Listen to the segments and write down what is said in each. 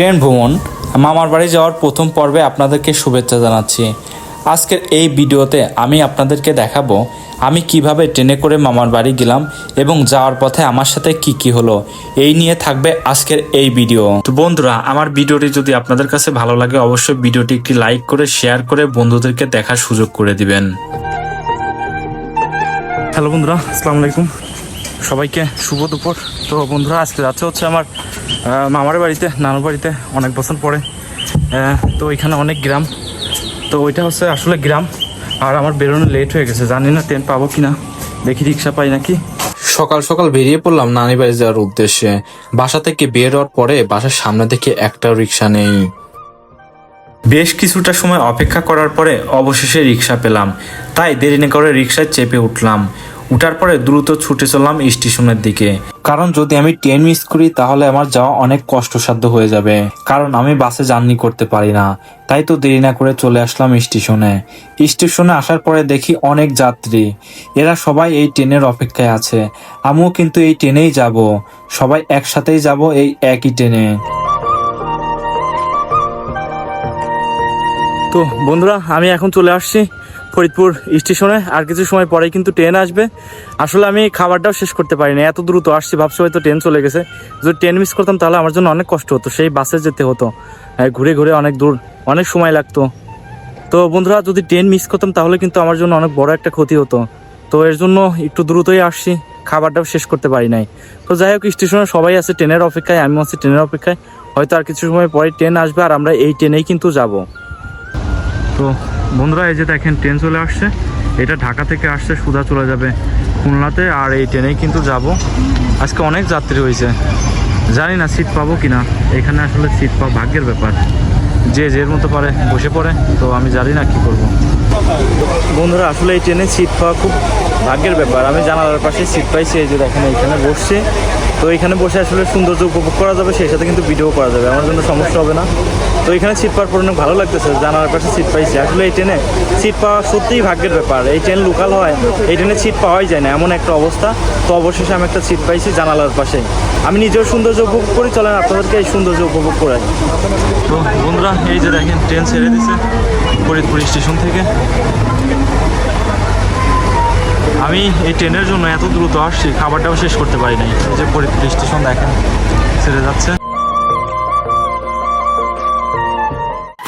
Train ভ্রমণ, মামার বাড়ি যাওয়ার প্রথম পর্বে আপনাদেরকে শুভেচ্ছা জানাচ্ছি। আজকের এই ভিডিওতে আমি আপনাদেরকে দেখাবো, আমি কীভাবে ট্রেনে করে মামার বাড়ি গেলাম এবং যাওয়ার পথে আমার সাথে কি কি হলো। এই নিয়ে থাকবে আজকের এই ভিডিও। তো বন্ধুরা, আমার ভিডিওটি যদি আপনাদের কাছে ভালো লাগে, অবশ্যই ভিডিওটি একটি লাইক করে, শেয়ার করে বন্ধুদেরকে দেখার সুযোগ করে দিবেন। হ্যালো বন্ধুরা, আসসালামু আলাইকুম। সবাইকে শুভ দুপুর। তো বন্ধুরা আজকে যাচ্ছে হচ্ছে আমার মামার বাড়িতে নানুর বাড়িতে অনেক বছর পরে। তো এখানে অনেক গ্রাম। তো ওইটা হচ্ছে আসলে গ্রাম। আর আমার বেরোনো লেট হয়ে গেছে। জানি না ট্রেন পাবো কিনা। দেখি রিক্সা পাই নাকি। সকাল সকাল বেরিয়ে পড়লাম নানি বাড়ি যাওয়ার উদ্দেশ্যে। বাসা থেকে বের হওয়ার পরে বাসার সামনে থেকে একটাও রিক্সা নেই। বেশ কিছুটা সময় অপেক্ষা করার পরে অবশেষে রিক্সা পেলাম। তাই দেরি না করে রিক্সায় চেপে উঠলাম। উঠার পরে দ্রুত ছুটে চললাম স্টেশনের দিকে। কারণ যদি আমি ট্রেন মিস করি, তাহলে আমার যাওয়া অনেক কষ্টসাধ্য হয়ে যাবে। কারণ আমি বাসে জার্নি করতে পারি না। তাই তো দেরি না করে চলে আসলাম স্টেশনে। স্টেশনে আসার পরে দেখি অনেক যাত্রী। এরা সবাই এই ট্রেনের অপেক্ষায় আছে। আমিও কিন্তু এই ট্রেনেই যাব। সবাই একসাথেই যাব এই একই ট্রেনে। তো বন্ধুরা, আমি এখন চলে আসছি। ফরিদপুর স্টেশনে, আর কিছু সময় পরেই কিন্তু ট্রেন আসবে। আসলে আমি খাবারটাও শেষ করতে পারিনি, এত দ্রুত আসছি, ভাবছি হয়তো ট্রেন চলে গেছে। যদি ট্রেন মিস করতাম তাহলে আমার জন্য অনেক কষ্ট হতো, সেই বাসে যেতে হতো। ঘুরে ঘুরে অনেক দূর, অনেক সময় লাগতো। তো বন্ধুরা, যদি ট্রেন মিস করতাম তাহলে কিন্তু আমার জন্য অনেক বড় একটা ক্ষতি হতো। তো এর জন্য একটু দ্রুতই আসছি, খাবারটাও শেষ করতে পারি নাই। তো যাই হোক, স্টেশনে সবাই আছে, ট্রেনের অপেক্ষায় আমি আছি ট্রেনের অপেক্ষায়। হয়তো আর কিছু সময় পরে ট্রেন আসবে, আর আমরা এই ট্রেনেই কিন্তু যাব। তো বন্ধুরা, এই যে দেখেন ট্রেন চলে আসছে। এটা ঢাকা থেকে আসছে সুদা চলে যাবে খুলনাতে, আর এই ট্রেনেই কিন্তু যাব। আজকে অনেক যাত্রী হয়েছে। জানি না সিট পাবো কি না এখানে আসলে সিট পাওয়া ভাগ্যের ব্যাপার। যে যের মতো পারে, বসে পড়ে, তো আমি জানি না কি করব। বন্ধুরা, আসলে এই ট্রেনে সিট পাওয়া খুব ভাগ্যের ব্যাপার। আমি জানালার পাশে সিট পাইছি, এই যে দেখেন, এইখানে বসছে। তো এখানে বসে আসলে সৌন্দর্য উপভোগ করা যাবে, সেই সাথে কিন্তু ভিডিও করা যাবে, আমার জন্য সমস্যা হবে না। তো এখানে সিট পাওয়ার পর অনেক ভালো লাগতেছে, জানালার পাশে সিট পাইছি। আসলে এই ট্রেনে সিট পাওয়া সত্যিই ভাগ্যের ব্যাপার, এই ট্রেন লোকাল হয়, এই ট্রেনে সিট পাওয়াই যায় না, এমন একটা অবস্থা। তো অবশেষে আমি একটা সিট পাইছি জানালার পাশে। আমি নিজেও সৌন্দর্য উপভোগ করি, চলেন আপনাদেরকে এই সৌন্দর্য উপভোগ করাই। তো বন্ধুরা, এই যে দেখেন ট্রেন ছেড়ে দিছে, ফরিদপুর স্টেশন থেকে। আমি এই ট্রেনের জন্য এত দ্রুত আসছি খাবারটাও শেষ করতে পারি নাই। এই যে ফরিদপুর স্টেশন দেখেন ছেড়ে যাচ্ছে।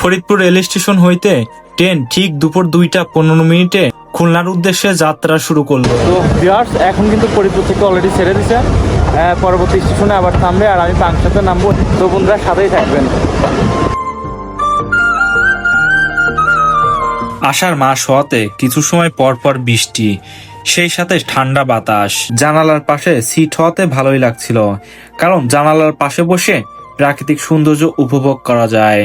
ফরিদপুর রেল স্টেশন হইতে ট্রেন ঠিক দুপুর দুইটা পনেরো মিনিটে খুলনার উদ্দেশ্যে যাত্রা শুরু করল। তো ভিউয়ার্স এখন কিন্তু ফরিদপুর থেকে অলরেডি ছেড়ে দিছে। আহ, পরবর্তী স্টেশনে আবার থামবে আর আমি পাংশাতে নামবো। তো বন্ধুরা সাথেই থাকবেন। আষাঢ় মাস হওয়াতে কিছু সময় পর পর বৃষ্টি। সেই সাথে ঠান্ডা বাতাস। জানালার পাশে সিট হওয়াতে ভালোই লাগছিল, কারণ জানালার পাশে বসে প্রাকৃতিক সৌন্দর্য উপভোগ করা যায়।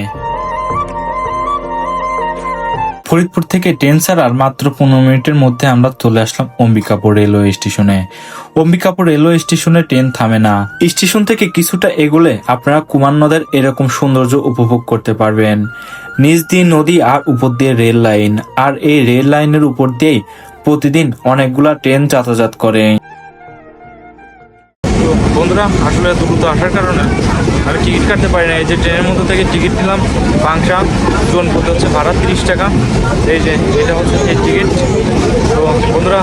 ফরিদপুর থেকে ট্রেন ছাড়ার মাত্র পনেরো মিনিটের মধ্যে আমরা চলে আসলাম অম্বিকাপুর রেলওয়ে স্টেশনে। অম্বিকাপুর রেলওয়ে স্টেশনে ট্রেন থামে না। স্টেশন থেকে কিছুটা এগোলে আপনারা কুমার নদের এরকম সৌন্দর্য উপভোগ করতে পারবেন। নিচ দিয়ে নদী আর উপর দিয়ে রেল লাইন, আর এই রেল লাইনের উপর দিয়েই প্রতিদিন অনেকগুলা ট্রেন যাতায়াত করে। বন্ধুরা, আসলে দ্রুত আসার কারণে আমি টিকিট কাটতে পারি না। এই যে ট্রেনের মধ্যে থেকে টিকিট নিলাম পাংশা জোন প্রতি হচ্ছে ভাড়া তিরিশ টাকা। এই যে, এটা হচ্ছে সেই টিকিট তো বন্ধুরা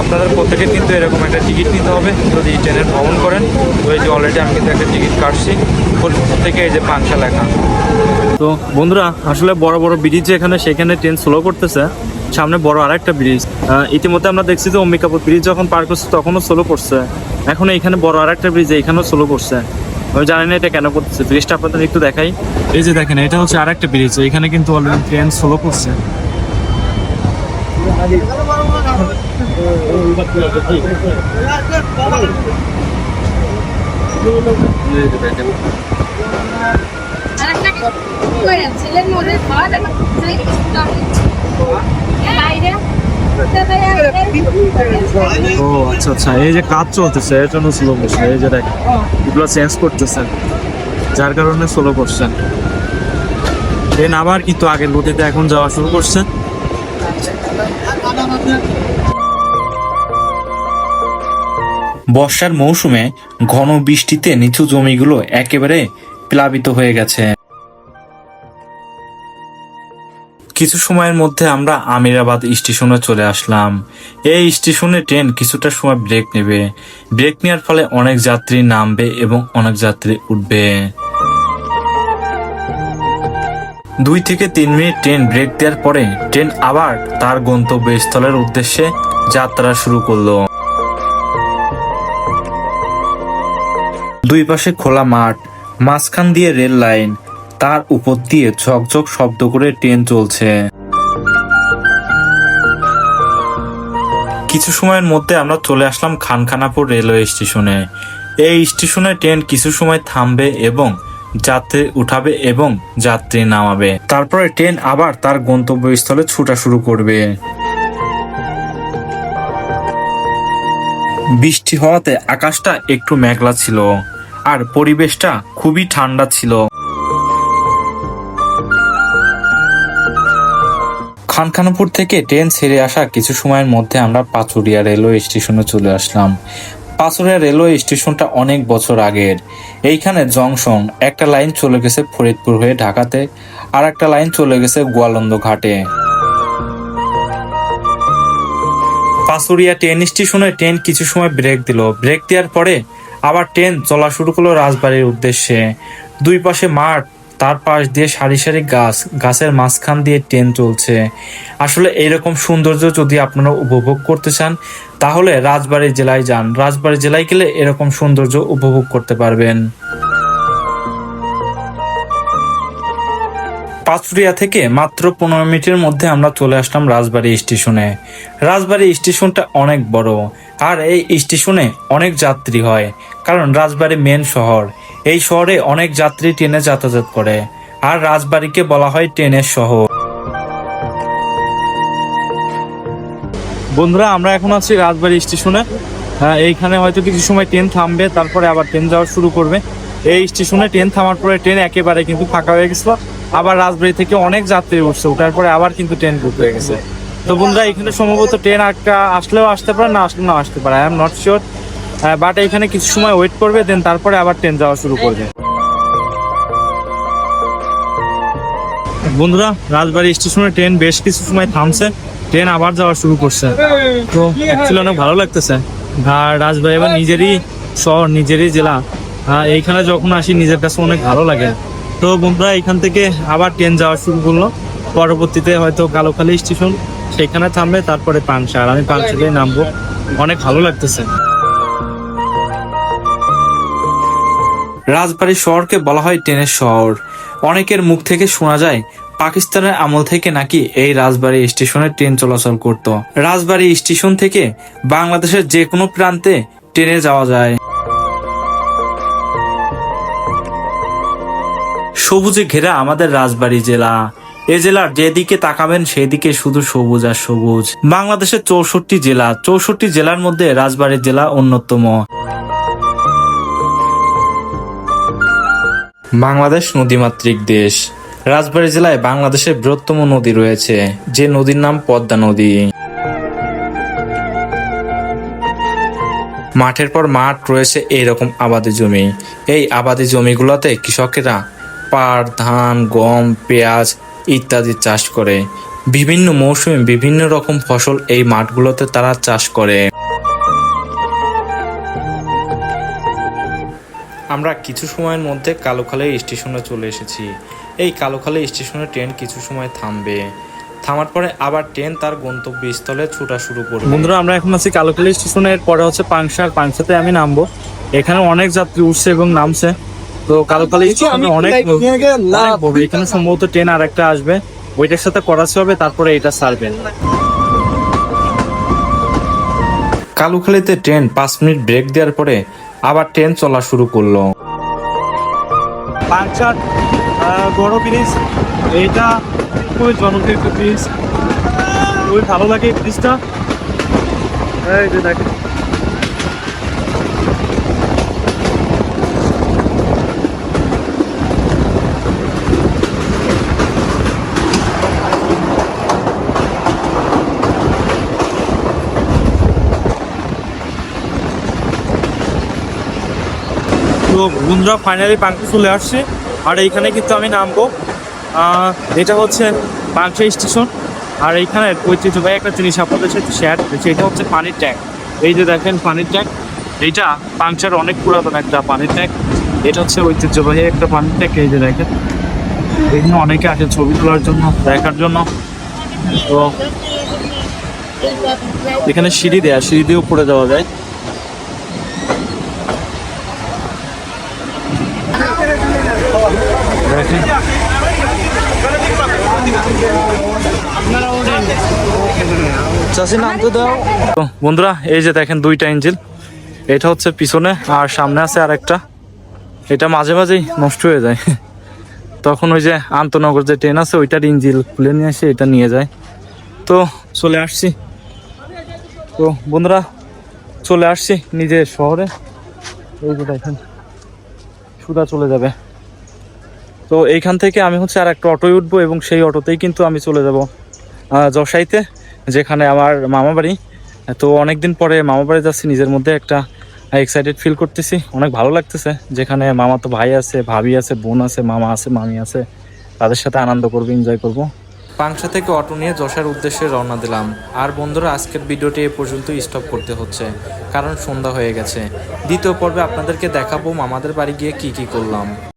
আপনাদের প্রত্যেকের কিন্তু এরকম একটা টিকিট নিতে হবে। যদি ট্রেনের ভ্রমণ করেন, তো এই যে অলরেডি আমি কিন্তু একটা টিকিট কাটছি। ফরিদপুর থেকে এই যে পাংশা লেখা। তো বন্ধুরা, আসলে বড় বড় ব্রিজ যেখানে সেখানে ট্রেন স্লো করতেছে। সামনে বড় আরেকটা ব্রিজ ইতিমধ্যে আমরা দেখছি যে অম্বিকাপুর ব্রিজ যখন পার করছে তখনও স্লো করছে এখন এখানে বড় আরেকটা ব্রিজ এখানেও সোলো করছে আমি জানি না এটা কেন করতেছে ব্রিজটা আপনাদের একটু দেখাই। এই যে দেখেন, এটা হচ্ছে আরেকটা ব্রিজ এখানে কিন্তু অলরেডি ট্রেন সোলো করছে ছেলের বাইরে ও আচ্ছা আচ্ছা এই যে কাজ চলতেছে এর জন্য স্লো করছে এই যে দেখ এগুলো চেঞ্জ করতেছেন যার কারণে স্লো করছেন ট্রেন আবার কিন্তু আগের গতিতে এখন যাওয়া শুরু করছে। বর্ষার মৌসুমে ঘন বৃষ্টিতে নিচু জমিগুলো একেবারে প্লাবিত হয়ে গেছে। কিছু সময়ের মধ্যে আমরা আমিরাবাদ স্টেশনে চলে আসলাম। এই স্টেশনে ট্রেন কিছুটা সময় ব্রেক নেবে। ব্রেক নেওয়ার ফলে অনেক যাত্রী নামবে এবং অনেক যাত্রী উঠবে। দুই থেকে তিন মিনিট ট্রেন ব্রেক দেওয়ার পরে ট্রেন আবার তার গন্তব্যস্থলের উদ্দেশ্যে যাত্রা শুরু করল। দুই পাশে খোলা মাঠ, মাঝখান দিয়ে রেল লাইন তার উপর দিয়ে ঝকঝক শব্দ করে ট্রেন চলছে। কিছু সময়ের মধ্যে আমরা চলে আসলাম খানখানাপুর রেলওয়ে স্টেশনে। এই স্টেশনে ট্রেন কিছু সময় থামবে এবং যাত্রী উঠাবে এবং যাত্রী নামাবে। তারপরে ট্রেন আবার তার গন্তব্যস্থলে ছুটা শুরু করবে। বৃষ্টি হওয়াতে আকাশটা একটু মেঘলা ছিল, আর পরিবেশটা খুবই ঠান্ডা ছিল। খানখানপুর থেকে ট্রেন ছেড়ে আসা কিছু সময়ের মধ্যে আমরা পাচুরিয়া রেলওয়ে স্টেশনে চলে আসলাম। পাচুরিয়া রেলওয়ে স্টেশনটা অনেক বছর আগের। এইখানে জংশন, একটা লাইন চলে গেছে ফরিদপুর হয়ে ঢাকাতে, আর একটা লাইন চলে গেছে গোয়ালন্দ ঘাটে। পাচুরিয়া ট্রেন স্টেশনে ট্রেন কিছু সময় ব্রেক দিল। ব্রেক দেওয়ার পরে আবার ট্রেন চলা শুরু করল রাজবাড়ির উদ্দেশ্যে। দুই পাশে মাঠ তার পাশ দিয়ে সারি সারি গাছ, গাছের মাঝখান দিয়ে ট্রেন চলছে। আসলে এইরকম সৌন্দর্য যদি আপনারা উপভোগ করতে চান, তাহলে রাজবাড়ী জেলায় যান। রাজবাড়ী জেলায় গেলে এরকম সৌন্দর্য উপভোগ করতে পারবেন। পাঁচুরিয়া থেকে মাত্র পনেরো মিনিটের মধ্যে আমরা চলে আসলাম রাজবাড়ী স্টেশনে। রাজবাড়ি স্টেশনটা অনেক বড়, আর এই স্টেশনে অনেক যাত্রী হয়, কারণ রাজবাড়ী মেন শহর। এই শহরে অনেক যাত্রী ট্রেনে যাতায়াত করে। আর রাজবাড়িকে বলা হয় ট্রেনের শহর। বন্ধুরা আমরা এখন আছি রাজবাড়ি স্টেশনে। হ্যাঁ, এইখানে হয়তো কিছু সময় ট্রেন থামবে তারপরে আবার ট্রেন যাওয়া শুরু করবে। এই স্টেশনে ট্রেন থামার পরে ট্রেন একেবারে কিন্তু ফাঁকা হয়ে গেছিল। আবার রাজবাড়ি থেকে অনেক যাত্রী উঠছে ওঠার পরে আবার কিন্তু ট্রেন বুক হয়ে গেছে। তো বন্ধুরা এখানে সম্ভবত ট্রেন একটা আসলেও আসতে পারে না আসলেও না আসতে পারে। I am not sure but এখানে কিছু সময় ওয়েট করবে দেন তারপরে আবার ট্রেন যাওয়া শুরু করবে। বন্ধুরা, রাজবাড়ি স্টেশনে ট্রেন বেশ কিছু সময় থামছে ট্রেন আবার যাওয়া শুরু করছে। তো অ্যাকচুয়ালি অনেক ভালো লাগতেছে। আর রাজবাড়ি এবার নিজেরই শহর, নিজেরই জেলা। এইখানে যখন আসি, নিজের কাছে অনেক ভালো লাগে। তো বন্ধুরা, এখান থেকে আবার ট্রেন যাওয়া শুরু করল। পরবর্তীতে হয়তো কালোখালী স্টেশন, সেখানে থামবে, তারপরে পাংশা আর আমি পাংশাতেই নামবো। অনেক ভালো লাগতেছে। রাজবাড়ী শহরকে বলা হয় ট্রেনের শহর। অনেকের মুখ থেকে শোনা যায়, পাকিস্তানের আমল থেকে নাকি এই রাজবাড়ী স্টেশনে ট্রেন চলাচল করত। রাজবাড়ী স্টেশন থেকে বাংলাদেশের যে কোনো প্রান্তে ট্রেনে যাওয়া যায়। সবুজে ঘেরা আমাদের রাজবাড়ী জেলা। এ জেলার যেদিকে তাকাবেন সেদিকে শুধু সবুজ আর সবুজ। বাংলাদেশের চৌষট্টি জেলা, চৌষট্টি জেলার মধ্যে রাজবাড়ী জেলা অন্যতম। বাংলাদেশ নদীমাতৃক দেশ। রাজবাড়ী জেলায় বাংলাদেশের বৃহত্তম নদী রয়েছে, যে নদীর নাম পদ্মা নদী। মাঠের পর মাঠ রয়েছে এইরকম আবাদি জমি। এই আবাদি জমিগুলোতে কৃষকেরা পাট, ধান, গম, পেঁয়াজ ইত্যাদি চাষ করে। বিভিন্ন মৌসুমে বিভিন্ন রকম ফসল এই মাঠগুলোতে তারা চাষ করে। আমরা কিছু সময়ের মধ্যে কালোখালী স্টেশনে চলে এসেছি। এই কালোখালী স্টেশনে ট্রেন কিছু সময় থামবে। থামার পরে আবার ট্রেন তার গন্তব্যস্থলে ছোটা শুরু করবে। বন্ধুরা আমরা এখন আছি কালোখালী স্টেশনের পরে হচ্ছে পাংশা আর পাংশাতে আমি নামবো। এখানে অনেক যাত্রী উঠছে এবং নামছে। তো কালোখালী স্টেশনে অনেক অনেক এখানে সম্ভবত ট্রেন আর একটা আসবে। ওইটার সাথে করাচি হবে তারপরে এটা ছাড়বে কালুখালীতে ট্রেন পাঁচ মিনিট ব্রেক দেওয়ার পরে আবার ট্রেন চলা শুরু করল। পাঞ্চার বড় ব্রিজ, এটা খুবই জনপ্রিয় ব্রিজ। খুবই ভালো লাগে ব্রিজটা? দেখেন। তো বন্ধুরা ফাইনালি পাংশা চলে আসছে। আর এইখানে কিন্তু আমি নামবো। এটা হচ্ছে পাংশা স্টেশন। আর এইখানে ঐতিহ্যবাহী একটা জিনিস আপনাদের সাথে শেয়ার করেছি এটা হচ্ছে পানির ট্যাঙ্ক। এই যে দেখেন পানির ট্যাঙ্ক, এইটা পাংশার অনেক পুরাতন একটা পানির ট্যাঙ্ক। এটা হচ্ছে ঐতিহ্যবাহী একটা পানির ট্যাঙ্ক, এই যে দেখেন। এখানে অনেকে আসে ছবি তোলার জন্য, দেখার জন্য। তো, এখানে সিঁড়ি দেয়া, সিঁড়ি দিয়েও পড়ে যাওয়া যায়। নাম তো দাও। বন্ধুরা, এই যে দেখেন দুইটা ইঞ্জিল এটা হচ্ছে পিছনে আর সামনে আছে আর একটা এটা মাঝে মাঝেই নষ্ট হয়ে যায়। তখন ওই যে আন্তনগর যে ট্রেন আছে, ওইটার ইঞ্জিল খুলে নিয়ে এসে এটা নিয়ে যায়। তো চলে আসছি। তো বন্ধুরা, চলে আসছি নিজের শহরে। এই যে দেখেন, সুদা চলে যাবে। তো এইখান থেকে আমি হচ্ছে আর একটা অটোয় উঠবো এবং সেই অটোতেই কিন্তু আমি চলে যাব যশাইতে যেখানে আমার মামা বাড়ি। তো অনেকদিন পরে মামা বাড়ি যাচ্ছি, নিজের মধ্যে একটা এক্সাইটেড ফিল করতেছি। অনেক ভালো লাগতেছে, যেখানে মামা তো ভাই আছে, ভাবি আছে, বোন আছে, মামা আছে, মামি আছে, তাদের সাথে আনন্দ করব এনজয় করব। পাংশা থেকে অটো নিয়ে যশার উদ্দেশ্যে রওনা দিলাম। আর বন্ধুরা, আজকের ভিডিওটি এ পর্যন্ত স্টপ করতে হচ্ছে, কারণ সন্ধ্যা হয়ে গেছে। দ্বিতীয় পর্বে আপনাদেরকে দেখাবো মামাদের বাড়ি গিয়ে কি কি করলাম।